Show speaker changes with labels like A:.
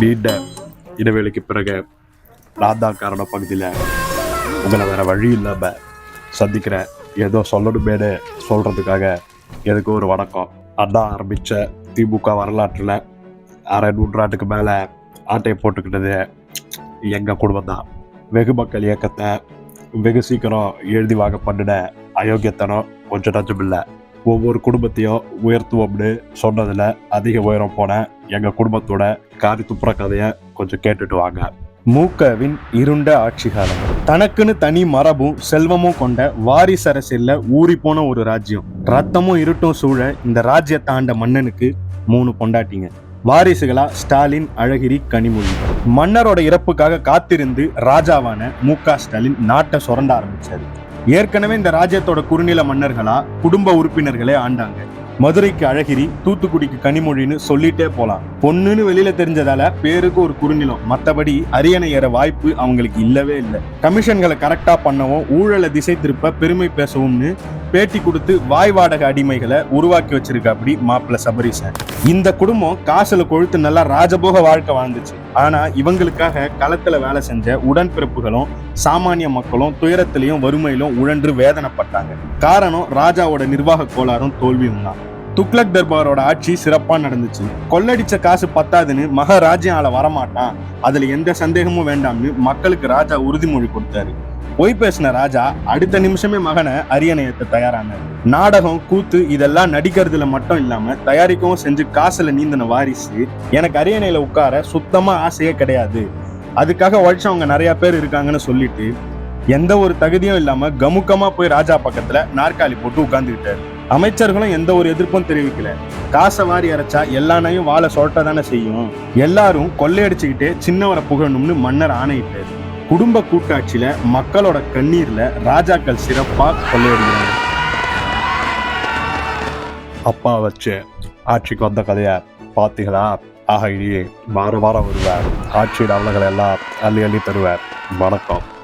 A: நீண்ட இடைவேளைக்கு பிறகு நான் காரணம் பகுதியில் உங்களை வேற வழி இல்லாமல் சந்திக்கிறேன் ஏதோ சொல்லணுமேனு சொல்கிறதுக்காக எனக்கு ஒரு வணக்கம். அண்ணா ஆரம்பித்த திமுக வரலாற்றில் அரை நூற்றாண்டுக்கு மேலே ஆட்டையை போட்டுக்கிட்டது எங்கள் குடும்பம் தான். வெகு மக்கள் இயக்கத்தை வெகு சீக்கிரம் எழுதி வாங்க பண்ணின அயோக்கியத்தனம் கொஞ்சம் நஞ்சமில்லை. ஒவ்வொரு குடும்பத்தையும் உயர்த்துவோம்னு சொன்னதில் அதிக உயரம் போன எங்கள் குடும்பத்தோட காரி துப்புற கதையை கொஞ்சம் கேட்டுட்டு வாங்க.
B: மூக்கவின் இருண்ட ஆட்சி காலம் தனக்குன்னு தனி மரபும் செல்வமும் கொண்ட வாரிசு அரசியல்ல ஊறி போன ஒரு ராஜ்யம். ரத்தமும் இருட்டும் சூழ இந்த ராஜ்யத்தை ஆண்ட மன்னனுக்கு மூணு பொண்டாட்டிங்க. வாரிசுகளா ஸ்டாலின் அழகிரி கனிமொழி. மன்னரோட இறப்புக்காக காத்திருந்து ராஜாவான மு க ஸ்டாலின் நாட்டை சுரண்ட ஆரம்பிச்சாரு. ஏற்கனவே இந்த ராஜ்யத்தோட குறுநில மன்னர்களா குடும்ப உறுப்பினர்களே ஆண்டாங்க. மதுரைக்கு அழகிரி தூத்துக்குடிக்கு கனிமொழின்னு சொல்லிட்டே போலாம். பொண்ணுன்னு வெளியில தெரிஞ்சதால பேருக்கு ஒரு குறுநிலம். மத்தபடி அரியணை ஏற வாய்ப்பு அவங்களுக்கு இல்லவே இல்லை. கமிஷன்களை கரெக்டா பண்ணவும் ஊழலை திசை திருப்ப பெருமை பேசவும்னு பேட்டி கொடுத்து வாய் வாடக அடிமைகளை உருவாக்கி வச்சிருக்காப்படி மாப்பிள்ள சபரீசன். இந்த குடும்பம் காசுல கொழுத்து நல்லா ராஜபோக வாழ்க்கை வாழ்ந்துச்சு. ஆனால் இவங்களுக்காக களத்தில் வேலை செஞ்ச உடன்பிறப்புகளும் சாமானிய மக்களும் துயரத்திலையும் வறுமையிலும் உழன்று வேதனைப்பட்டாங்க. காரணம் ராஜாவோட நிர்வாக கோளாறும் தோல்வியும் தான். துக்ளக் தர்பாரோட ஆட்சி சிறப்பா நடந்துச்சு. கொள்ளடிச்ச காசு பத்தாதுன்னு மகாராஜ்யம் ஆள வரமாட்டான். அதுல எந்த சந்தேகமும் வேண்டாம்னு மக்களுக்கு ராஜா உறுதிமொழி கொடுத்தாரு. பொய் பேசின ராஜா அடுத்த நிமிஷமே மகனை அரியணை ஏத்த தயாரானார். நாடகம் கூத்து இதெல்லாம் நடிக்கிறதுல மட்டும் இல்லாம தயாரிக்கவும் செஞ்சு காசுல நீந்தின வாரிசு எனக்கு அரியணையில உட்கார சுத்தமா ஆசையே கிடையாது. அதுக்காக உழைச்சவங்க நிறைய பேர் இருக்காங்கன்னு சொல்லிட்டு எந்த ஒரு தகுதியும் இல்லாம கமுக்கமா போய் ராஜா பக்கத்துல நாற்காலி போட்டு உட்கார்ந்துக்கிட்டாரு அமைச்சர்களும் எந்த ஒரு எதிர்ப்பும் தெரிவிக்கல. காசை வாரி அரைச்சா எல்லா நாயும் வாழை சொட்ட தானே செய்யும். எல்லாரும் கொள்ளையடிச்சுக்கிட்டே சின்னவரை புகழணும்னு மன்னர் ஆணையிட்டார். குடும்ப கூட்டாட்சியில மக்களோட கண்ணீர்ல ராஜாக்கள் சிறப்பா கொள்ளையடிக்கிறாங்க.
A: அப்பா வச்சு ஆட்சிக்கு வந்த கதையை பார்த்தீங்களா? ஆக இனியே வார வாரம் வருவார். ஆட்சியோட அவலங்களை எல்லாம் அள்ளி அள்ளி தருவார். வணக்கம்.